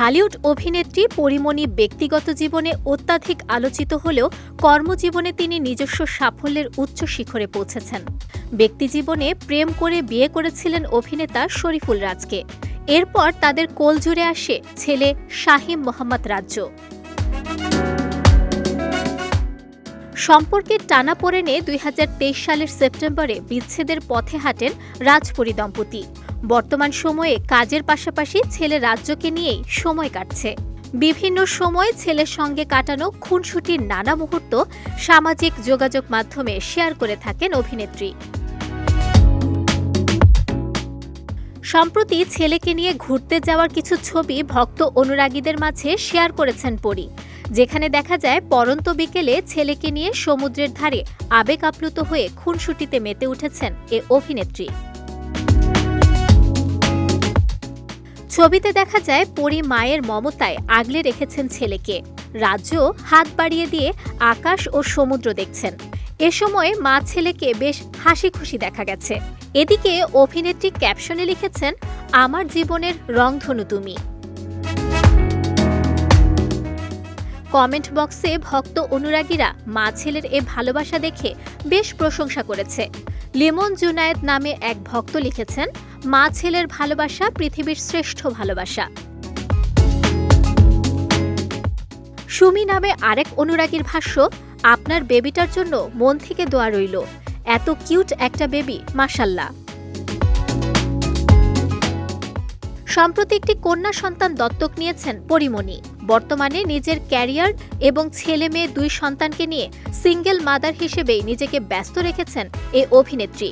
ঢালিউড অভিনেত্রী পরিমণি ব্যক্তিগত জীবনে অত্যাধিক আলোচিত হলেও কর্মজীবনে তিনি নিজস্ব সাফল্যের উচ্চ শিখরে পৌঁছেছেন। ব্যক্তিজীবনে প্রেম করে বিয়ে করেছিলেন অভিনেতা শরীফুল রাজকে। এরপর তাদের কোল জুড়ে আসে ছেলে শাহিম মোহাম্মদ রাজ্য। সম্পর্কের টানাপোড়েনে দুই হাজার তেইশ সালের সেপ্টেম্বরে বিচ্ছেদের পথে হাঁটেন রাজপুরী দম্পতি। বর্তমান সময়ে কাজের পাশাপাশি ছেলে রাজ্যকে নিয়েই সময় কাটছে। বিভিন্ন সময় ছেলের সঙ্গে কাটানো খুনসুটির নানা মুহূর্ত সামাজিক যোগাযোগ মাধ্যমে শেয়ার করে থাকেন অভিনেত্রী। সম্প্রতি ছেলেকে নিয়ে ঘুরতে যাওয়ার কিছু ছবি ভক্ত অনুরাগীদের মাঝে শেয়ার করেছেন পরী। যেখানে দেখা যায়, পরন্ত বিকেলে ছেলেকে নিয়ে সমুদ্রের ধারে আবেগ আপ্লুত হয়ে খুনসুটিতে মেতে উঠেছেন এ অভিনেত্রী। ছবিতে দেখা যায় পরি মায়ের মমতায় আগলে রেখেছেন ছেলেকে। রাজ্য হাত বাড়িয়ে দিয়ে আকাশ ও সমুদ্র দেখছেন। এ সময় মা ছেলেকে বেশ হাসি খুশি দেখা গেছে। এদিকে অভিনেত্রী ক্যাপশনে লিখেছেন, আমার জীবনের রংধনু তুমি। কমেন্ট বক্সে ভক্ত অনুরাগীরা মা ছেলের এ ভালোবাসা দেখে বেশ প্রশংসা করেছে। লিমন জুনায়েদ নামে এক ভক্ত লিখেছেন, মা ছেলের ভালোবাসা পৃথিবীর শ্রেষ্ঠ ভালোবাসা। সুমি নামে আরেক অনুরাগীর ভাষ্য, আপনার বেবিটার জন্য মন থেকে দোয়া রইল। এত কিউট একটা বেবি মাসাল্লাহ সম্প্রতি একটি কন্যা সন্তান দত্তক নিয়েছেন পরিমণি। বর্তমানে নিজের ক্যারিয়ার এবং ছেলে মেয়ে দুই সন্তানকে নিয়ে সিঙ্গেল মাদার হিসেবেই নিজেকে ব্যস্ত রেখেছেন এ অভিনেত্রী।